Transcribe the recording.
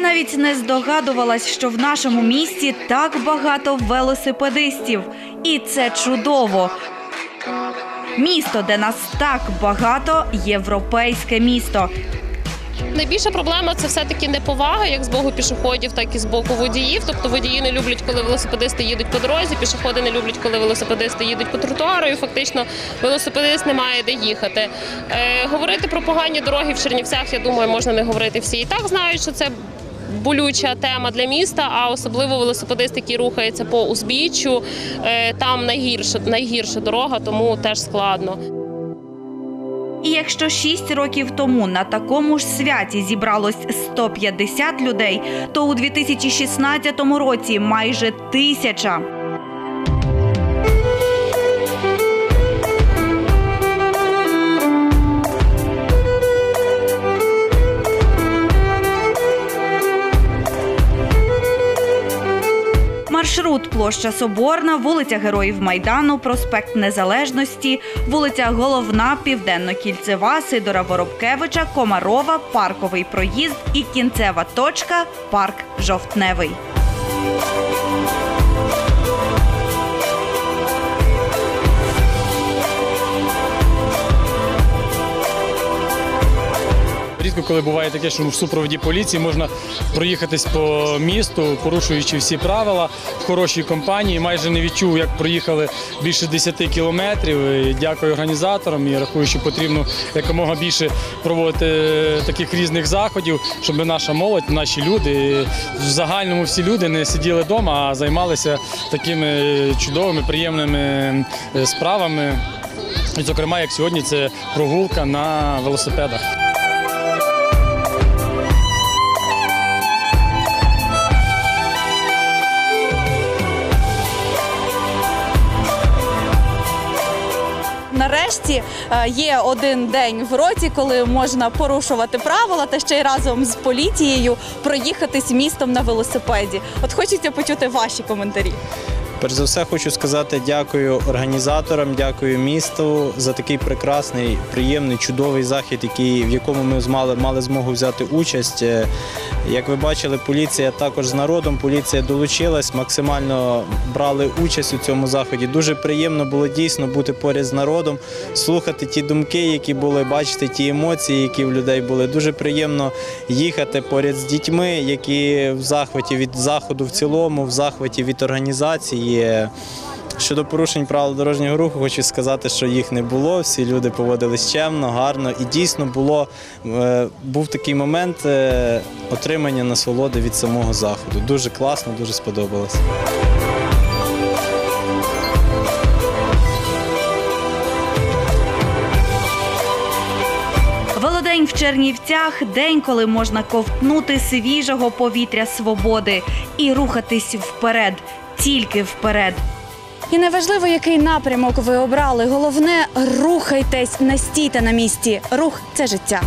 навіть не здогадувалась, що в нашому місті так багато велосипедистів. І це чудово. Місто, де нас так багато, європейське місто. Найбільша проблема це все-таки неповага, як з боку пішоходів, так і з боку водіїв. Тобто водії не люблять, коли велосипедисти їдуть по дорозі, пішоходи не люблять, коли велосипедисти їдуть по тротуару. І фактично велосипедист не має де їхати. Е, говорити про погані дороги в Чернівцях, я думаю, можна не говорити. Всі і так знають, що це. Болюча тема для міста, а особливо велосипедист, який рухається по узбіччю, е, там найгірша, найгірша дорога, тому теж складно. І якщо 6 років тому на такому ж святі зібралось 150 людей, то у 2016 році майже тисяча. Маршрут площа Соборна, вулиця Героїв Майдану, проспект Незалежності, вулиця Головна, Південно-Кільцева, Сидора Воробкевича, Комарова, Парковий проїзд і кінцева точка парк Жовтневий. Рідко коли буває таке, що в супроводі поліції можна проїхатись по місту, порушуючи всі правила в хорошій компанії. Майже не відчув, як проїхали більше 10 кілометрів. Дякую організаторам і рахую, що потрібно якомога більше проводити е, таких різних заходів, щоб наша молодь, наші люди, в загальному всі люди не сиділи вдома, а займалися такими чудовими, приємними е, справами. І, Зокрема, як сьогодні, це прогулка на велосипедах. Нарешті е, є один день в році, коли можна порушувати правила та ще й разом з поліцією проїхатись містом на велосипеді. От хочеться почути ваші коментарі. Перш за все, хочу сказати дякую організаторам, дякую місту за такий прекрасний, приємний, чудовий захід, який, в якому ми мали, мали змогу взяти участь. Е, Як ви бачили, поліція також з народом, поліція долучилась, максимально брали участь у цьому заході. Дуже приємно було дійсно бути поряд з народом, слухати ті думки, які були, бачити ті емоції, які в людей були. Дуже приємно їхати поряд з дітьми, які в захваті від заходу в цілому, в захваті від організації. Щодо порушень правил дорожнього руху, хочу сказати, що їх не було. Всі люди поводились чемно, гарно і дійсно було е, був такий момент е, отримання насолоди від самого заходу. Дуже класно, дуже сподобалось. Велодень в Чернівцях день, коли можна ковтнути свіжого повітря свободи і рухатись вперед, тільки вперед. І неважливо, який напрямок ви обрали. Головне рухайтесь, не стійте на місці. Рух це життя.